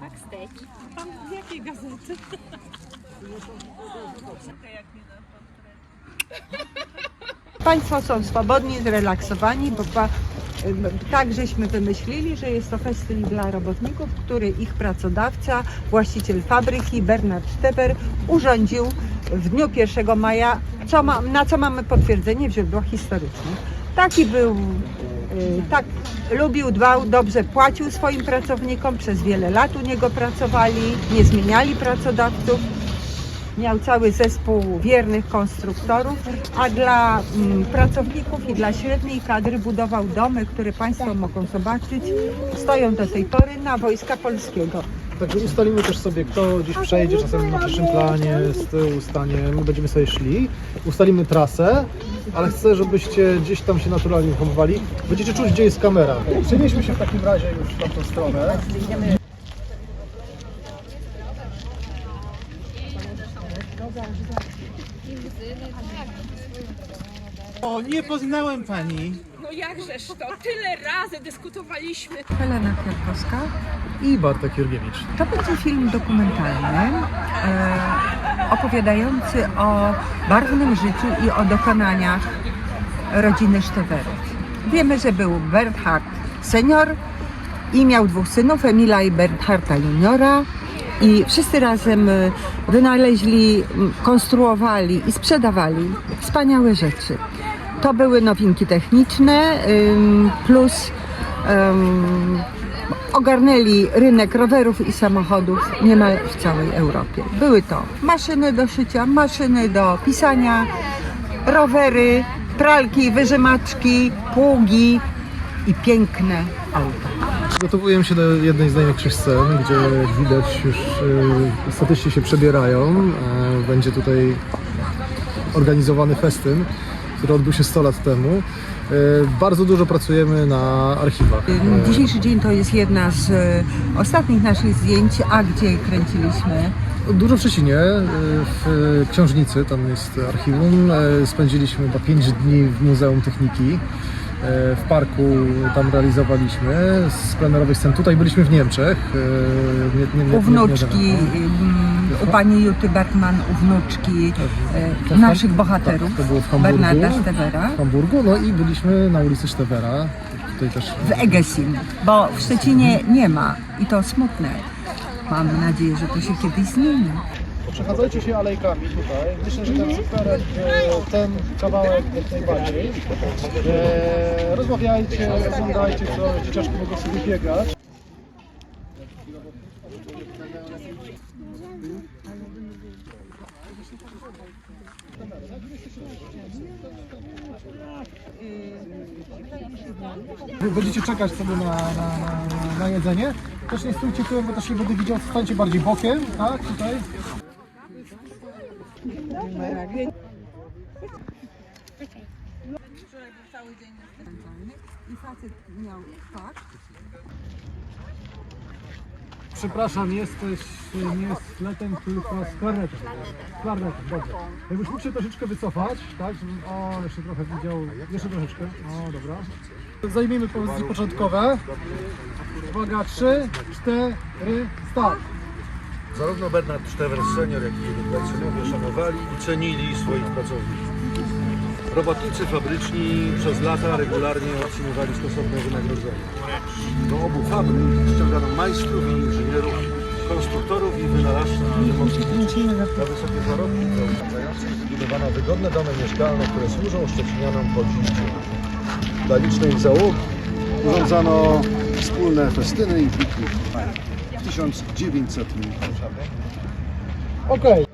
Backstage. Pan z jakiej gazety? Państwo są swobodni, zrelaksowani, bo tak żeśmy wymyślili, że jest to festyn dla robotników, który ich pracodawca, właściciel fabryki Bernard Steber urządził w dniu 1 maja, co ma, na co mamy potwierdzenie w źródłach historycznych. Taki był, y, tak lubił, dbał, dobrze płacił swoim pracownikom, przez wiele lat u niego pracowali, nie zmieniali pracodawców miał cały zespół wiernych konstruktorów, a dla mm, pracowników i dla średniej kadry budował domy, które Państwo mogą zobaczyć. Stoją do tej pory na Wojska Polskiego. Także ustalimy też sobie, kto gdzieś przejdzie czasem na pierwszym planie, z tyłu stanie, my będziemy sobie szli. Ustalimy trasę, ale chcę, żebyście gdzieś tam się naturalnie chowali. Będziecie czuć, gdzie jest kamera. Przenieśmy się w takim razie już w tamtą stronę. O, nie poznałem pani. No jakżeż to, tyle razy dyskutowaliśmy. Helena Kwiatkowska. I Bartek Jurgiewicz. To będzie film dokumentalny e, opowiadający o barwnym życiu i o dokonaniach rodziny Sztewerów. Wiemy, że był Bernhard senior i miał dwóch synów, Emila i Bernharda juniora. I wszyscy razem e, wynaleźli, konstruowali i sprzedawali wspaniałe rzeczy. To były nowinki techniczne plus ogarnęli rynek rowerów i samochodów niemal w całej Europie. Były to maszyny do szycia, maszyny do pisania, rowery, pralki, wyżymaczki, pługi i piękne auta. Przygotowujemy się do jednej z największych scen, gdzie jak widać już y, statyści się przebierają. E, Będzie tutaj organizowany festyn, który odbył się 100 lat temu. E, Bardzo dużo pracujemy na archiwach. E, Dzisiejszy dzień to jest jedna z e, ostatnich naszych zdjęć, a gdzie kręciliśmy. Dużo w Szczecinie, w Książnicy, tam jest archiwum. Spędziliśmy chyba 5 dni w Muzeum Techniki. W parku tam realizowaliśmy z plenerowej sceny. Tutaj byliśmy w Niemczech. e, Nie, nie, nie, U nie- wnuczki, nie- ym, u pani Juty Bertman, u wnuczki e, naszych Ham- bohaterów, tak, to było w Hamburgu. Bernarda Stewera. w Hamburgu. No i byliśmy na ulicy Sztewera. Tutaj też w Egesin, bo w Szczecinie nie ma i to smutne. Mam nadzieję, że to się kiedyś zmieni. Przechadzajcie się alejkami tutaj. Myślę, że ten skwerek, e, ten kawałek jak najbardziej. E, Rozmawiajcie, oglądajcie, co dzieciaczki mogą sobie biegać. Będziecie czekać sobie na, na, na, na jedzenie. Też nie stójcie tyłem, bo też nie będę widział. Stańcie bardziej bokiem, tak? Tutaj. I facet miał tak. Przepraszam, jesteś nie z fletem, tylko z klarnetem. Z klarnetem, dobrze. Jakbyś mógł się troszeczkę wycofać, tak? O, jeszcze trochę widział. Jeszcze troszeczkę. O, dobra. Zajmijmy pozycje początkowe. Uwaga, trzy, cztery, start. Zarówno Bernard Sztewer senior, jak i jego pracownicy szanowali i cenili swoich pracowników. Robotnicy fabryczni przez lata regularnie otrzymywali stosowne wynagrodzenia. Do obu fabryk ściągano majstrów i inżynierów, konstruktorów i wynalazców. Na wysokie zarobki dla uczestniczących wybudowano wygodne domy mieszkalne, które służą szczecinianom po dziś. Dla licznej załogi Urządzano wspólne festyny i pikniki w 1900 Okej.